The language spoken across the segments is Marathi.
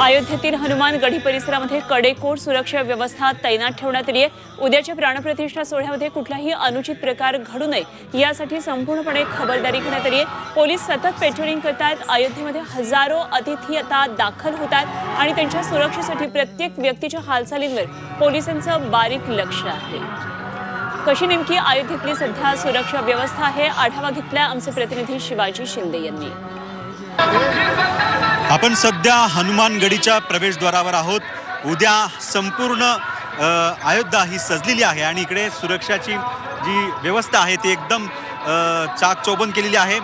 अयोध्येतील हनुमान गढी परिसरामध्ये कडेकोट सुरक्षा व्यवस्था तैनात ठेवण्यात आली आहे. उद्याच्या प्राणप्रतिष्ठा सोहळ्यामध्ये कुठलाही अनुचित प्रकार घडू नये यासाठी संपूर्णपणे खबरदारी घेण्यात आली आहे. पोलीस सतत पेट्रोलिंग करतात अयोध्येमध्ये हजारो अतिथी आता दाखल होतात आणि त्यांच्या सुरक्षेसाठी प्रत्येक व्यक्तीच्या हालचालींवर पोलिसांचं बारीक लक्ष आहे. कशी नेमकी अयोध्येतली सध्या सुरक्षा व्यवस्था आहे? आढावा घेतला आमचे प्रतिनिधी शिवाजी शिंदे यांनी. आपण सध्या हनुमानगडीच्या प्रवेशद्वारावर आहोत. उद्या संपूर्ण अयोध्या ही सजलेली आहे आणि इकडे सुरक्षाची जी व्यवस्था आहे ती एकदम चाक चौबंद केलेली आहे.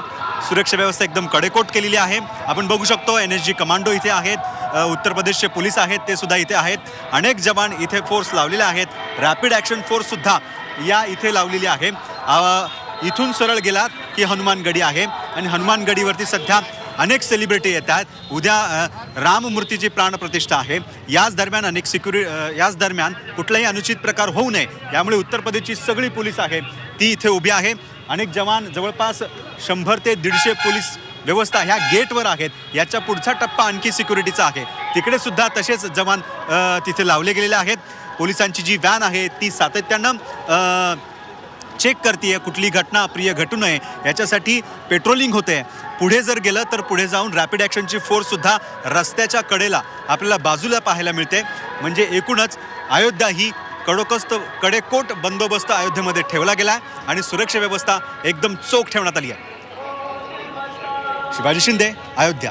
सुरक्षा व्यवस्था एकदम कडेकोट केलेली आहे. आपण बघू शकतो एन एस जी कमांडो इथे आहेत उत्तर प्रदेशचे पोलीस आहेत ते सुद्धा इथे आहेत. अनेक जवान इथे फोर्स लावलेले आहेत. रॅपिड ॲक्शन फोर्ससुद्धा या इथे लावलेली आहे. इथून सरळ गेलात की हनुमानगडी आहे. आणि हनुमानगडीवरती सध्या अनेक सेलिब्रिटी येतात. उद्या राममूर्तीची प्राणप्रतिष्ठा आहे. याच दरम्यान अनेक सिक्युरि याच दरम्यान कुठलाही अनुचित प्रकार होऊ नये यामुळे उत्तर प्रदेशची सगळी पोलीस आहे. ती इथे उभी आहे. अनेक जवान जवळपास शंभर ते दीडशे पोलीस व्यवस्था ह्या गेटवर आहेत. याच्या पुढचा टप्पा आणखी सिक्युरिटीचा आहे. तिकडे सुद्धा तसेच जवान तिथे लावले गेलेले आहेत. पोलिसांची जी व्हॅन आहे ती सातत्यानं चेक करते कुठली घटना अप्रिय घटू नये याच्यासाठी पेट्रोलिंग होते पुढे जर गेलं तर पुढे जाऊन रॅपिड ॲक्शनची फोर्ससुद्धा रस्त्याच्या कडेला आपल्याला बाजूला पाहायला मिळते. म्हणजे एकूणच अयोध्या ही कडोकस्त कडेकोट बंदोबस्त अयोध्येमध्ये ठेवला गेला आहे आणि सुरक्षा व्यवस्था एकदम चोख ठेवण्यात आली आहे. शिवाजी शिंदे अयोध्या.